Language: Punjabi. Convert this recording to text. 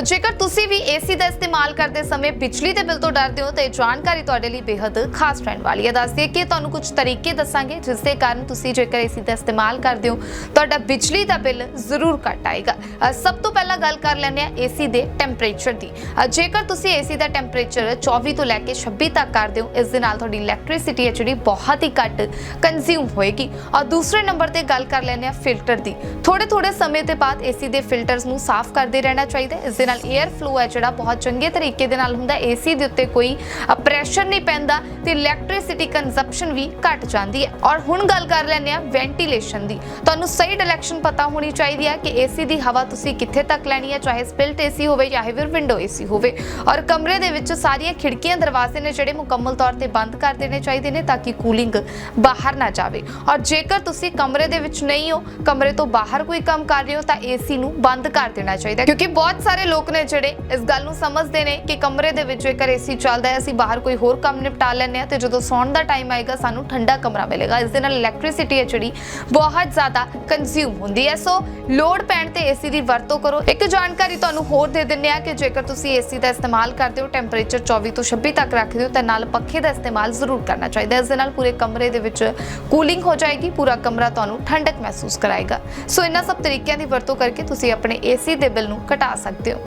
ਜੇਕਰ ਤੁਸੀਂ ਵੀ ਏਸੀ ਦਾ ਇਸਤੇਮਾਲ ਕਰਦੇ ਸਮੇਂ ਬਿਜਲੀ ਦੇ ਬਿੱਲ ਤੋਂ ਡਰਦੇ ਹੋ, ਤਾਂ ਇਹ ਜਾਣਕਾਰੀ ਤੁਹਾਡੇ ਲਈ ਬੇहद ਖਾਸ ਰਹਿਣ ਵਾਲੀ ਹੈ। ਦੱਸਦੇ ਕਿ ਤੁਹਾਨੂੰ ਕੁਝ ਤਰੀਕੇ ਦੱਸਾਂਗੇ, ਜਿਸ ਦੇ ਕਾਰਨ ਤੁਸੀਂ ਜੇਕਰ ਏਸੀ ਦਾ ਇਸਤੇਮਾਲ ਕਰਦੇ ਹੋ, ਤੁਹਾਡਾ ਬਿਜਲੀ ਦਾ ਬਿੱਲ ਜ਼ਰੂਰ ਘੱਟ ਆਏਗਾ। ਸਭ ਤੋਂ ਪਹਿਲਾਂ ਗੱਲ ਕਰ ਲੈਂਦੇ ਹਾਂ ਏਸੀ ਦੇ ਟੈਂਪਰੇਚਰ ਦੀ। ਜੇਕਰ ਤੁਸੀਂ ਏਸੀ ਦਾ ਟੈਂਪਰੇਚਰ 24 ਤੋਂ ਲੈ ਕੇ 26 ਤੱਕ ਕਰਦੇ ਹੋ, ਇਸ ਦੇ ਨਾਲ ਤੁਹਾਡੀ ਇਲੈਕਟ੍ਰਿਸਿਟੀ ਹੈ ਜਿਹੜੀ ਬਹੁਤ ਹੀ ਘੱਟ ਕੰਜ਼ਿਊਮ ਹੋਏਗੀ। ਔਰ ਦੂਸਰੇ ਨੰਬਰ ਤੇ ਗੱਲ ਕਰ ਲੈਂਦੇ ਹਾਂ ਫਿਲਟਰ ਦੀ। ਥੋੜੇ ਥੋੜੇ ਸਮੇਂ ਦੇ ਬਾਅਦ ਏਸੀ ਦੇ ਫਿਲਟਰਸ ਨੂੰ ਸਾਫ਼ ਕਰਦੇ ਰਹਿਣਾ ਚਾਹੀਦਾ ਹੈ ਦੇ ਨਾਲ 에ਅਰ ਫਲੋ ਹੈ, ਜਿਹੜਾ ਬਹੁਤ ਚੰਗੇ ਤਰੀਕੇ ਦੇ ਨਾਲ ਹੁੰਦਾ ਏਸੀ ਦੇ ਉੱਤੇ ਕੋਈ ਪ੍ਰੈਸ਼ਰ ਨਹੀਂ ਪੈਂਦਾ ਤੇ ਇਲੈਕਟ੍ਰਿਸਿਟੀ ਕੰਜ਼ੰਪਸ਼ਨ ਵੀ ਘਟ ਜਾਂਦੀ ਹੈ। ਔਰ ਹੁਣ ਗੱਲ ਕਰ ਲੈਂਦੇ ਹਾਂ ਵੈਂਟੀਲੇਸ਼ਨ ਦੀ। ਤੁਹਾਨੂੰ ਸਹੀ ਡਾਇਰੈਕਸ਼ਨ ਪਤਾ ਹੋਣੀ ਚਾਹੀਦੀ ਹੈ ਕਿ ਏਸੀ ਦੀ ਹਵਾ ਤੁਸੀਂ ਕਿੱਥੇ ਤੱਕ ਲੈਣੀ ਹੈ, ਚਾਹੇ ਸਪਿਲਟ ਏਸੀ ਹੋਵੇ, ਚਾਹੇ ਫਿਰ ਵਿੰਡੋ ਏਸੀ ਹੋਵੇ। ਔਰ ਕਮਰੇ ਦੇ ਵਿੱਚ ਸਾਰੀਆਂ ਖਿੜਕੀਆਂ, ਦਰਵਾਜ਼ੇ ਨੇ ਜਿਹੜੇ ਮੁਕੰਮਲ ਤੌਰ ਤੇ ਬੰਦ ਕਰ ਦੇਣੇ ਚਾਹੀਦੇ ਨੇ ਤਾਂ ਕਿ ਕੂਲਿੰਗ ਬਾਹਰ ਨਾ ਜਾਵੇ। ਔਰ ਜੇਕਰ ਤੁਸੀਂ ਕਮਰੇ ਦੇ ਵਿੱਚ ਨਹੀਂ ਹੋ, ਕਮਰੇ ਤੋਂ ਬਾਹਰ ਕੋਈ ਕੰਮ ਕਰ ਰਹੇ ਹੋ, ਤਾਂ ਏਸੀ ਨੂੰ ਬੰਦ ਕਰ ਦੇਣਾ ਚਾਹੀਦਾ ਕਿਉਂਕਿ ਬਹੁਤ ਸਾਰੇ ਲੋਕ ਨੇ ਜਿਹੜੇ ਇਸ ਗੱਲ ਨੂੰ ਸਮਝਦੇ ਨੇ ਕਿ ਕਮਰੇ ਦੇ ਵਿੱਚ ਜੇਕਰ ਏਸੀ ਚੱਲਦਾ ਹੈ, ਅਸੀਂ ਬਾਹਰ ਕੋਈ ਹੋਰ ਕੰਮ ਨਿਪਟਾ ਲੈਂਦੇ ਹਾਂ ਤੇ ਜਦੋਂ ਸੌਣ ਦਾ ਟਾਈਮ ਆਏਗਾ, ਸਾਨੂੰ ਠੰਡਾ ਕਮਰਾ ਮਿਲੇਗਾ। ਇਸ ਦੇ ਨਾਲ ਇਲੈਕਟ੍ਰਿਸਿਟੀ ਹੈ ਜਿਹੜੀ, ਬਹੁਤ ਜ਼ਿਆਦਾ ਕੰਜ਼ਿਊਮ ਹੁੰਦੀ ਹੈ। ਸੋ ਲੋਡ ਪੈਣ ਤੇ ਏਸੀ ਦੀ ਵਰਤੋਂ ਕਰੋ। ਇੱਕ ਜਾਣਕਾਰੀ ਤੁਹਾਨੂੰ ਹੋਰ ਦੇ ਦਿੰਦੇ ਆ ਕਿ ਜੇਕਰ ਤੁਸੀਂ ਏਸੀ ਦਾ ਇਸਤੇਮਾਲ ਕਰਦੇ ਹੋ ਟੈਂਪਰੇਚਰ 24 ਤੋਂ 26 ਤੱਕ ਰੱਖਦੇ ਹੋ, ਤਾਂ ਨਾਲ ਪੱਖੇ ਦਾ ਇਸਤੇਮਾਲ ਜ਼ਰੂਰ ਕਰਨਾ ਚਾਹੀਦਾ ਇਸ ਦੇ ਨਾਲ ਪੂਰੇ ਕਮਰੇ ਦੇ ਵਿੱਚ ਕੂਲਿੰਗ ਹੋ ਜਾਏਗੀ, ਪੂਰਾ ਕਮਰਾ ਤੁਹਾਨੂੰ ਠੰਡਕ ਮਹਿਸੂਸ ਕਰਾਏਗਾ। ਸੋ ਇਹਨਾਂ ਸਭ ਤਰੀਕਿਆਂ ਦੀ ਵਰਤੋਂ ਕਰਕੇ ਤੁਸੀਂ ਆਪਣੇ ਏਸੀ ਦੇ ਬਿੱਲ ਨੂੰ ਘਟਾ ਸਕਦੇ ਹੋ।